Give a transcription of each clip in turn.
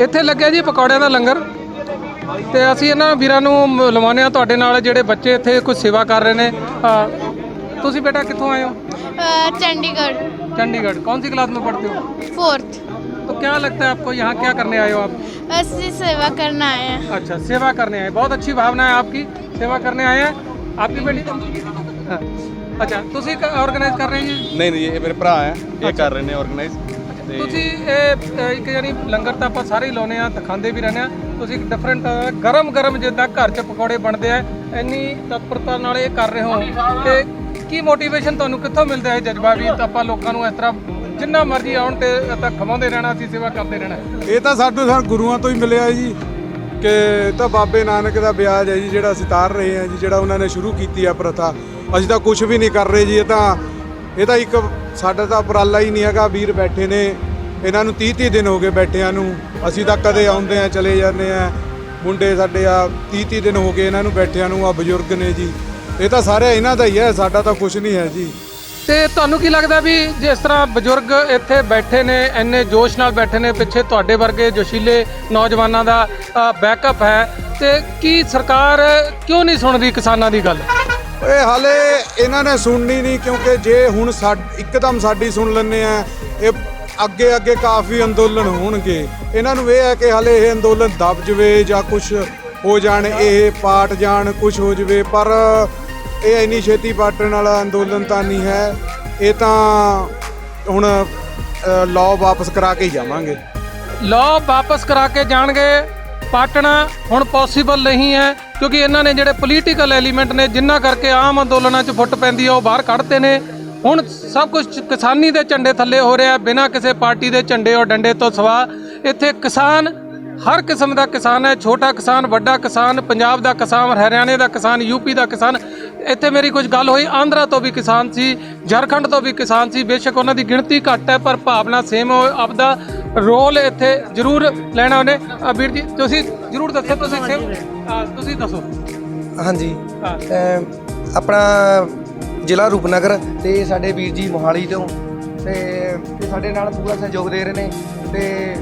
ਇੱਥੇ ਲੱਗਿਆ ਜੀ ਪਕੌੜਿਆਂ ਦਾ ਲੰਗਰ ਤੇ ਅਸੀਂ ਇਹਨਾਂ ਵੀਰਾਂ ਨੂੰ ਮ- ਲਵਾਉਂਦੇ ਆ ਤੁਹਾਡੇ ਨਾਲ ਜਿਹੜੇ ਬੱਚੇ ਇੱਥੇ ਕੁਝ ਸੇਵਾ ਕਰ ਰਹੇ ਨੇ ਅ, ਤੁਸੀਂ ਬੇਟਾ ਕਿੱਥੋਂ ਆਏ ਹੋ अ, चंडीगढ़ चंडीगढ़ कौन सी क्लास में पढ़ते हो फोर्थ तो क्या लगता है आपको यहाँ क्या करने आए हो आप असली सेवा करना आए हैं अच्छा सेवा करने आए बहुत अच्छी भावना है आपकी सेवा करने आए हैं आपकी बेटी ਅੱਛਾ ਤੁਸੀਂ ਆਰਗੇਨਾਈਜ਼ ਕਰ ਰਹੇ ਹੋ ਨਹੀਂ ਨਹੀਂ ਇਹ ਮੇਰੇ ਭਰਾ ਆ ਇਹ ਕਰ ਰਹੇ ਨੇ ਆਰਗੇਨਾਈਜ਼ ਤੁਸੀਂ ਇਹ ਇੱਕ ਜਾਨੀ ਲੰਗਰ ਤਾਂ ਆਪਾਂ ਸਾਰੇ ਲਾਉਨੇ ਆ ਖਾਂਦੇ ਵੀ ਰਹਿੰਦੇ ਆ ਤੁਸੀਂ ਡਿਫਰੈਂਟ ਗਰਮ ਗਰਮ ਜਿੱਦਾਂ ਘਰ 'ਚ ਪਕੌੜੇ ਬਣਦੇ ਆ ਇੰਨੀ ਤਤਪਰਤਾ ਨਾਲ ਇਹ ਕਰ ਰਹੇ ਹੋ। ਤੇ ਕੀ ਮੋਟੀਵੇਸ਼ਨ ਤੁਹਾਨੂੰ ਕਿੱਥੋਂ ਮਿਲਦਾ ਹੈ ਜਜ਼ਬਾ ਵੀ ਆਪਾਂ ਲੋਕਾਂ ਨੂੰ ਇਸ ਤਰ੍ਹਾਂ ਜਿੰਨਾ ਮਰਜ਼ੀ ਆਉਣ ਤੇ ਤਾਂ ਖਵਾਉਂਦੇ ਰਹਿਣਾ ਅਸੀਂ ਸੇਵਾ ਕਰਦੇ ਰਹਿਣਾ। ਇਹ ਤਾਂ ਸਾਨੂੰ ਸਰ ਗੁਰੂਆਂ ਤੋਂ ਹੀ ਮਿਲਿਆ ਜੀ ਕਿ ਤਾਂ ਬਾਬੇ ਨਾਨਕ ਦਾ ਵਿਆਜ ਹੈ ਜੀ ਜਿਹੜਾ ਸਿਤਾਰ ਰਹੇ ਆ ਜੀ ਜਿਹੜਾ ਉਹਨਾਂ ਨੇ ਸ਼ੁਰੂ ਕੀਤੀ ਆ ਪ੍ਰਥਾ। ਅਸੀਂ ਤਾਂ ਕੁਝ ਵੀ ਨਹੀਂ ਕਰ ਰਹੇ ਜੀ, ਇਹ ਤਾਂ ਇਹ ਤਾਂ ਇੱਕ ਸਾਡਾ ਤਾਂ ਉਪਰਾਲਾ ਹੀ ਨਹੀਂ ਹੈਗਾ, ਵੀਰ ਬੈਠੇ ਨੇ, ਇਹਨਾਂ ਨੂੰ 30 30 ਦਿਨ ਹੋ ਗਏ ਬੈਠਿਆਂ ਨੂੰ, ਅਸੀਂ ਤਾਂ ਕਦੇ ਆਉਂਦੇ ਆ ਚਲੇ ਜਾਂਦੇ ਆ ਮੁੰਡੇ ਸਾਡੇ ਆ 30 30 ਦਿਨ ਹੋ ਗਏ ਇਹਨਾਂ ਨੂੰ ਬੈਠਿਆਂ ਨੂੰ ਆ ਬਜ਼ੁਰਗ ਨੇ ਜੀ, ਇਹ ਤਾਂ ਸਾਰੇ ਇਹਨਾਂ ਦਾ ਹੀ ਹੈ, ਸਾਡਾ ਤਾਂ ਕੁਝ ਨਹੀਂ ਹੈ ਜੀ। ਤੇ ਤੁਹਾਨੂੰ ਕੀ ਲੱਗਦਾ ਵੀ ਜਿਸ ਤਰ੍ਹਾਂ ਬਜ਼ੁਰਗ ਇੱਥੇ ਬੈਠੇ ਨੇ, ਇੰਨੇ ਜੋਸ਼ ਨਾਲ ਬੈਠੇ ਨੇ, ਪਿੱਛੇ ਤੁਹਾਡੇ ਵਰਗੇ ਜੋਸ਼ੀਲੇ ਨੌਜਵਾਨਾਂ ਦਾ ਬੈਕਅਪ ਹੈ, ਤੇ ਕੀ ਸਰਕਾਰ ਕਿਉਂ ਨਹੀਂ ਸੁਣਦੀ ਕਿਸਾਨਾਂ ਦੀ ਗੱਲ? ਓਏ ਹਾਲੇ ਇਹਨਾਂ ਨੇ ਸੁਣਨੀ ਨਹੀਂ ਕਿਉਂਕਿ ਜੇ ਹੁਣ ਸਾ ਇੱਕਦਮ ਸਾਡੀ ਸੁਣ ਲੈਂਦੇ ਆ, ਇਹ ਅੱਗੇ ਅੱਗੇ ਕਾਫੀ ਅੰਦੋਲਨ ਹੋਣਗੇ। ਇਹਨਾਂ ਨੂੰ ਇਹ ਹੈ ਕਿ ਹਾਲੇ ਇਹ ਅੰਦੋਲਨ ਦਬ ਜਵੇ ਜਾਂ ਕੁਝ ਹੋ ਜਾਣ, ਇਹ ਪਾਟ ਜਾਣ ਕੁਝ ਹੋ ਜਵੇ, ਪਰ ਇਹ ਇੰਨੀ ਛੇਤੀ ਪਾਟਣ ਵਾਲਾ ਅੰਦੋਲਨ ਤਾਂ ਨਹੀਂ ਹੈ। ਇਹ ਤਾਂ ਹੁਣ ਲਾਅ ਵਾਪਸ ਕਰਾ ਕੇ ਹੀ ਜਾਵਾਂਗੇ। ਲਾਅ ਵਾਪਸ ਕਰਾ ਕੇ ਜਾਣਗੇ। ਪਾਟਣਾ ਹੁਣ ਪੋਸੀਬਲ ਨਹੀਂ ਹੈ, ਕਿਉਂਕਿ ਇਹਨਾਂ ਨੇ ਜਿਹੜੇ ਪੋਲੀਟੀਕਲ ਐਲੀਮੈਂਟ ਨੇ, ਜਿੰਨਾ ਕਰਕੇ ਆਮ ਅੰਦੋਲਨਾਂ 'ਚ ਫੁੱਟ ਪੈਂਦੀ ਹੈ ਉਹ ਬਾਹਰ ਕੱਢਤੇ ਨੇ। ਹੁਣ ਸਭ ਕੁਝ ਕਿਸਾਨੀ ਦੇ ਝੰਡੇ ਥੱਲੇ ਹੋ ਰਿਹਾ, ਬਿਨਾਂ ਕਿਸੇ ਪਾਰਟੀ ਦੇ ਝੰਡੇ ਔਰ ਡੰਡੇ ਤੋਂ ਸਵਾ। ਇੱਥੇ ਕਿਸਾਨ, ਹਰ ਕਿਸਮ ਦਾ ਕਿਸਾਨ ਹੈ, ਛੋਟਾ ਕਿਸਾਨ, ਵੱਡਾ ਕਿਸਾਨ, ਪੰਜਾਬ ਦਾ ਕਿਸਾਨ, ਹਰਿਆਣੇ ਦਾ ਕਿਸਾਨ ਯੂਪੀ ਦਾ ਕਿਸਾਨ। ਇੱਥੇ ਮੇਰੀ ਕੁਝ ਗੱਲ ਹੋਈ, ਆਂਧਰਾ ਤੋਂ ਵੀ ਕਿਸਾਨ ਸੀ, ਝਾਰਖੰਡ ਤੋਂ ਵੀ ਕਿਸਾਨ ਸੀ, ਬੇਸ਼ੱਕ ਉਹਨਾਂ ਦੀ ਗਿਣਤੀ ਘੱਟ ਹੈ, ਪਰ ਭਾਵਨਾ ਸੇਮ ਆਪਦਾ ਰੋਲ ਇੱਥੇ ਜ਼ਰੂਰ ਲੈਣਾ ਉਹਨੇ। ਅ, ਵੀਰ ਜੀ ਤੁਸੀਂ ਜ਼ਰੂਰ ਦੱਸੋ ਤੁਸੀਂ ਅ, ਤੁਸੀਂ ਦੱਸੋ। ਹਾਂਜੀ। ਹਾਂ। ਅਮ ਆਪਣਾ ਜ਼ਿਲ੍ਹਾ ਰੂਪਨਗਰ ਤੇ ਸਾਡੇ ਵੀਰ ਜੀ ਮੋਹਾਲੀ ਤੋਂ ਤੇ ਤੇ ਸਾਡੇ ਨਾਲ ਪੂਰਾ ਸਹਿਯੋਗ ਦੇ ਰਹੇ ਨੇ ਤੇ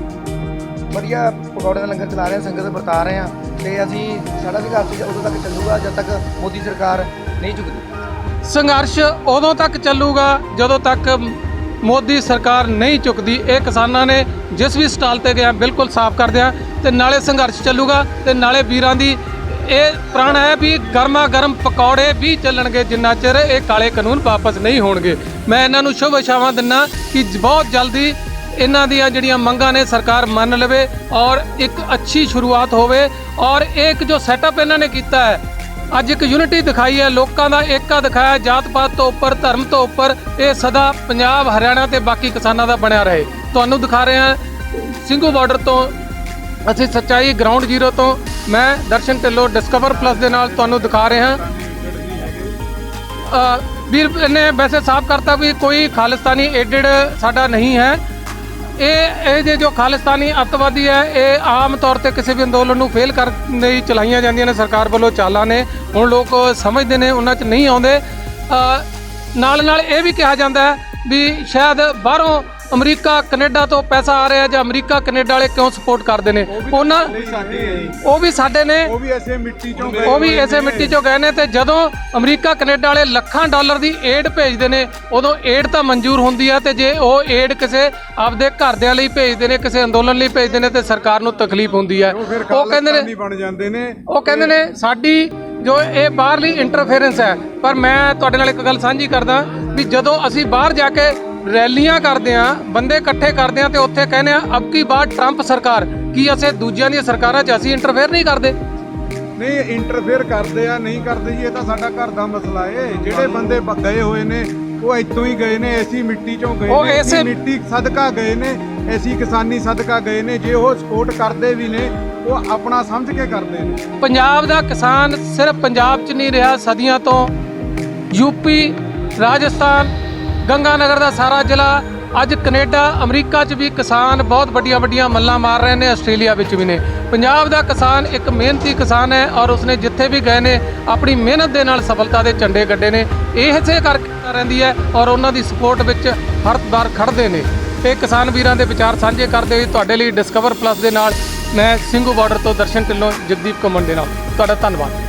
ਵਧੀਆ ਪਕੌੜੇ ਦਾ ਲੰਗਰ ਚਲਾ ਰਹੇ ਹਾਂ ਸੰਗਤ ਵਰਤਾ ਰਹੇ ਹਾਂ ਤੇ ਅਸੀਂ ਸਾਡਾ ਸੰਘਰਸ਼ ਉਦੋਂ ਤੱਕ ਚੱਲੂਗਾ ਜਦ ਤੱਕ ਮੋਦੀ ਸਰਕਾਰ ਨਹੀਂ ਝੁਕਦੀ ਸੰਘਰਸ਼ ਉਦੋਂ ਤੱਕ ਚੱਲੂਗਾ ਜਦੋਂ ਤੱਕ ਮੋਦੀ ਸਰਕਾਰ ਨਹੀਂ ਚੁੱਕਦੀ, ਇਹ ਕਿਸਾਨਾਂ ਨੇ ਜਿਸ ਵੀ ਸਟਾਲ ਤੇ ਗਿਆ, ਬਿਲਕੁਲ ਸਾਫ਼ ਕਰ ਦਿਆ ਤੇ ਨਾਲੇ ਸੰਘਰਸ਼ ਚੱਲੂਗਾ ਤੇ ਨਾਲੇ ਵੀਰਾਂ ਦੀ ਇਹ ਪ੍ਰਣ ਹੈ ਵੀ ਗਰਮਾ ਗਰਮ ਪਕੌੜੇ ਵੀ ਚੱਲਣਗੇ ਜਿੰਨਾ ਚਿਰ ਇਹ ਕਾਲੇ ਕਾਨੂੰਨ ਵਾਪਸ ਨਹੀਂ ਹੋਣਗੇ। ਮੈਂ ਇਹਨਾਂ ਨੂੰ ਸ਼ੁਭ ਇਸ਼ਾਵਾਂ ਦਿੰਨਾ ਕਿ ਬਹੁਤ ਜਲਦੀ ਇਹਨਾਂ ਦੀਆਂ ਜਿਹੜੀਆਂ ਮੰਗਾਂ ਨੇ ਸਰਕਾਰ ਮੰਨ ਲਵੇ ਔਰ ਇੱਕ ਅੱਛੀ ਸ਼ੁਰੂਆਤ ਹੋਵੇ ਔਰ ਇਹ ਇੱਕ ਜੋ ਸੈਟਅਪ ਇਹਨਾਂ ਨੇ ਕੀਤਾ ਹੈ ਅੱਜ ਇੱਕ ਯੂਨਿਟੀ ਦਿਖਾਈ ਹੈ। ਲੋਕਾਂ ਦਾ ਏਕਾ ਦਿਖਾਇਆ। ਜਾਤ ਪਾਤ ਤੋਂ ਉੱਪਰ, ਧਰਮ ਤੋਂ ਉੱਪਰ ਇਹ ਸਦਾ ਪੰਜਾਬ, ਹਰਿਆਣਾ ਤੇ ਬਾਕੀ ਕਿਸਾਨਾਂ ਦਾ ਬਣਿਆ ਰਹੇ। ਤੁਹਾਨੂੰ ਦਿਖਾ ਰਹੇ ਹਾਂ, ਸਿੰਘੂ ਬਾਰਡਰ ਤੋਂ ਅਸੀਂ ਸੱਚਾਈ ਗਰਾਊਂਡ ਜ਼ੀਰੋ ਤੋਂ ਮੈਂ ਦਰਸ਼ਨ ਢਿੱਲੋਂ ਡਿਸਕਵਰ ਪਲੱਸ ਦੇ ਨਾਲ ਤੁਹਾਨੂੰ ਦਿਖਾ ਰਹੇ ਹਾਂ। ਵੀਰ ਨੇ ਵੈਸੇ ਸਾਫ਼ ਕਰਤਾ ਵੀ ਕੋਈ ਖਾਲਿਸਤਾਨੀ ਏਡਡ ਸਾਡਾ ਨਹੀਂ ਹੈ। ਇਹ ਇਹ ਜੇ ਜੋ ਖਾਲਿਸਤਾਨੀ ਅੱਤਵਾਦੀ ਹੈ, ਇਹ ਆਮ ਤੌਰ ਤੇ ਕਿਸੇ ਵੀ ਅੰਦੋਲਨ ਨੂੰ ਫੇਲ ਕਰਨ ਲਈ ਚਲਾਈਆਂ ਜਾਂਦੀਆਂ ਨੇ, ਸਰਕਾਰ ਵੱਲੋਂ ਚਾਲਾਂ ਨੇ। ਹੁਣ ਲੋਕ ਸਮਝਦੇ ਨੇ, ਉਹਨਾਂ 'ਚ ਨਹੀਂ ਆਉਂਦੇ। ਨਾਲ ਨਾਲ ਇਹ ਵੀ ਕਿਹਾ ਜਾਂਦਾ ਹੈ ਵੀ ਸ਼ਾਇਦ ਬਾਹਰੋਂ ਅਮਰੀਕਾ ਕੈਨੇਡਾ ਤੋਂ ਪੈਸਾ ਆ ਰਿਹਾ ਜਾਂ ਅਮਰੀਕਾ ਕੈਨੇਡਾ ਵਾਲੇ ਕਿਉਂ ਸਪੋਰਟ ਕਰਦੇ ਨੇ? ਉਹਨਾਂ ਉਹ ਵੀ ਸਾਡੇ ਨੇ। ਉਹ ਵੀ ਐਸੇ ਮਿੱਟੀ ਚੋਂ ਗਏ ਉਹ ਵੀ ਨੇ। ਮਿੱਟੀ ਚੋਂ ਗਏ ਨੇ ਤੇ ਜਦੋਂ ਅਮਰੀਕਾ ਕੈਨੇਡਾ ਵਾਲੇ ਲੱਖਾਂ ਡਾਲਰ ਦੀ ਏਡ ਭੇਜਦੇ ਨੇ ਉਦੋਂ ਏਡ ਤਾਂ ਮਨਜ਼ੂਰ ਹੁੰਦੀ ਹੈ ਤੇ ਜੇ ਉਹ ਏਡ ਕਿਸੇ ਆਪਦੇ ਘਰਦਿਆਂ ਲਈ ਭੇਜਦੇ ਨੇ ਕਿਸੇ ਅੰਦੋਲਨ ਲਈ ਭੇਜਦੇ ਨੇ ਤੇ ਸਰਕਾਰ ਨੂੰ ਤਕਲੀਫ ਹੁੰਦੀ ਹੈ ਉਹ ਕਹਿੰਦੇ ਨੇ ਬਣ ਜਾਂਦੇ ਨੇ। ਉਹ ਕਹਿੰਦੇ ਨੇ ਸਾਡੀ ਜੋ ਇਹ ਬਾਹਰਲੀ ਇੰਟਰਫੇਰੈਂਸ ਹੈ। ਪਰ ਮੈਂ ਤੁਹਾਡੇ ਨਾਲ ਇੱਕ ਗੱਲ ਸਾਂਝੀ ਕਰਦਾ ਵੀ ਜਦੋਂ ਅਸੀਂ ਬਾਹਰ ਜਾ ਕੇ ਰੈਲੀਆਂ ਕਰਦੇ ਆ ਬੰਦੇ ਇਕੱਠੇ ਕਰਦੇ ਆ ਤੇ ਉੱਥੇ ਕਹਿੰਦੇ ਆ ਅਬ ਕੀ ਬਾਤ ਟਰੰਪ ਸਰਕਾਰ ਕੀ ਅਸੀਂ ਦੂਜਿਆਂ ਦੀਆਂ ਸਰਕਾਰਾਂ 'ਚ ਅਸੀਂ ਇੰਟਰਫੇਅਰ ਨਹੀਂ ਕਰਦੇ? ਨਹੀਂ ਇੰਟਰਫੇਅਰ ਕਰਦੇ ਆ ਨਹੀਂ ਕਰਦੇ ਜੀ ਇਹ ਤਾਂ ਸਾਡਾ ਘਰ ਦਾ ਮਸਲਾ ਏ। ਜਿਹੜੇ ਬੰਦੇ ਗਏ ਹੋਏ ਨੇ ਉਹ ਇੱਥੋਂ ਹੀ ਗਏ ਨੇ ਐਸੀ ਮਿੱਟੀ ਚੋਂ ਗਏ ਨੇ ਐਸੀ ਮਿੱਟੀ ਸਦਕਾ ਗਏ ਨੇ ਐਸੀ ਕਿਸਾਨੀ ਸਦਕਾ ਗਏ ਨੇ ਜੇ ਉਹ ਸਪੋਰਟ ਕਰਦੇ ਵੀ ਨੇ ਉਹ ਆਪਣਾ ਸਮਝ ਕੇ ਕਰਦੇ ਨੇ। ਪੰਜਾਬ ਦਾ ਕਿਸਾਨ ਸਿਰਫ ਪੰਜਾਬ 'ਚ ਨਹੀਂ ਰਿਹਾ ਸਦੀਆਂ ਤੋਂ। ਯੂਪੀ ਰਾਜਸਥਾਨ ਗੰਗਾਨਗਰ ਦਾ ਸਾਰਾ ਜ਼ਿਲ੍ਹਾ ਅੱਜ ਕੈਨੇਡਾ, ਅਮਰੀਕਾ 'ਚ ਵੀ ਕਿਸਾਨ ਬਹੁਤ ਵੱਡੀਆਂ ਵੱਡੀਆਂ ਮੱਲਾਂ ਮਾਰ ਰਹੇ ਨੇ, ਆਸਟ੍ਰੇਲੀਆ ਵਿੱਚ ਵੀ ਨੇ। ਪੰਜਾਬ ਦਾ ਕਿਸਾਨ ਇੱਕ ਮਿਹਨਤੀ ਕਿਸਾਨ ਹੈ ਔਰ ਉਸਨੇ ਜਿੱਥੇ ਵੀ ਗਏ ਨੇ, ਆਪਣੀ ਮਿਹਨਤ ਦੇ ਨਾਲ ਸਫਲਤਾ ਦੇ ਝੰਡੇ ਗੱਡੇ ਨੇ। ਇਹ ਇਸੇ ਕਰਕੇ ਰਹਿੰਦੀ ਹੈ ਔਰ ਉਹਨਾਂ ਦੀ ਸਪੋਰਟ ਵਿੱਚ ਹਰ ਵਾਰ ਖੜਦੇ ਨੇ। ਇਹ ਕਿਸਾਨ ਵੀਰਾਂ ਦੇ ਵਿਚਾਰ ਸਾਂਝੇ ਕਰਦੇ ਹੋਏ ਤੁਹਾਡੇ ਲਈ ਡਿਸਕਵਰ ਪਲੱਸ ਦੇ ਨਾਲ ਮੈਂ ਸਿੰਘੂ ਬਾਰਡਰ ਤੋਂ ਦਰਸ਼ਨ ਢਿੱਲੋਂ ਜਗਦੀਪ ਕਮਨ ਦੇ ਨਾਲ। ਤੁਹਾਡਾ ਧੰਨਵਾਦ।